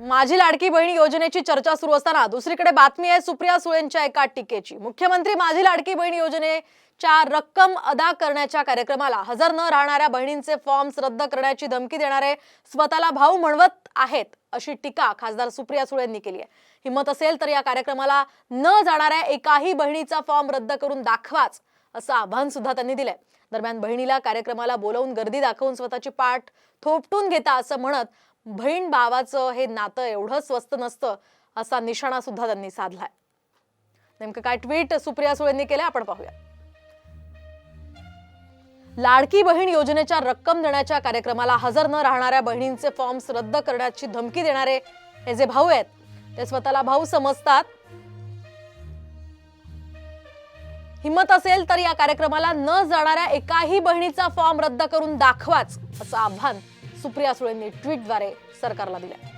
माझी लाडकी बहीण योजनेची चर्चा सुरू असताना दुसरीकडे बातमी आहे सुप्रिया सुळेंच्या एका टीकेची. मुख्यमंत्री माझी लाडकी बहीण योजनेच्या रक्कम अदा करण्याच्या कार्यक्रमाला हजर न राहणाऱ्या बहिणींचे फॉर्म्स रद्द करण्याची धमकी देणारे स्वतःला भाऊ म्हणवत आहेत अशी टीका खासदार सुप्रिया सुळेंनी केली आहे. हिंमत असेल तर या कार्यक्रमाला न जाणाऱ्या एकाही बहिणीचा फॉर्म रद्द करून दाखवाच असं आव्हान सुद्धा त्यांनी दिलंय. दरम्यान बहिणीला कार्यक्रमाला बोलवून गर्दी दाखवून स्वतःची पाठ थोपटून घेता असं म्हणत बहीण भावाचं हे नातं एवढं स्वस्त नसतं असा निशाणा सुद्धा त्यांनी साधलाय. नेमकं काय ट्विट सुप्रिया सुळेंनी केलं आपण पाहूया. लाडकी बहीण योजनेच्या रक्कम देण्याच्या कार्यक्रमाला हजर न राहणाऱ्या बहिणींचे फॉर्म्स रद्द करण्याची धमकी देणारे हे जे भाऊ आहेत ते स्वतःला भाऊ समजतात. हिंमत असेल तर या कार्यक्रमाला न जाणाऱ्या एकाही बहिणीचा फॉर्म रद्द करून दाखवाच असं आव्हान सुप्रिया सुळेंनी ट्विटद्वारे सरकारला दिल्या.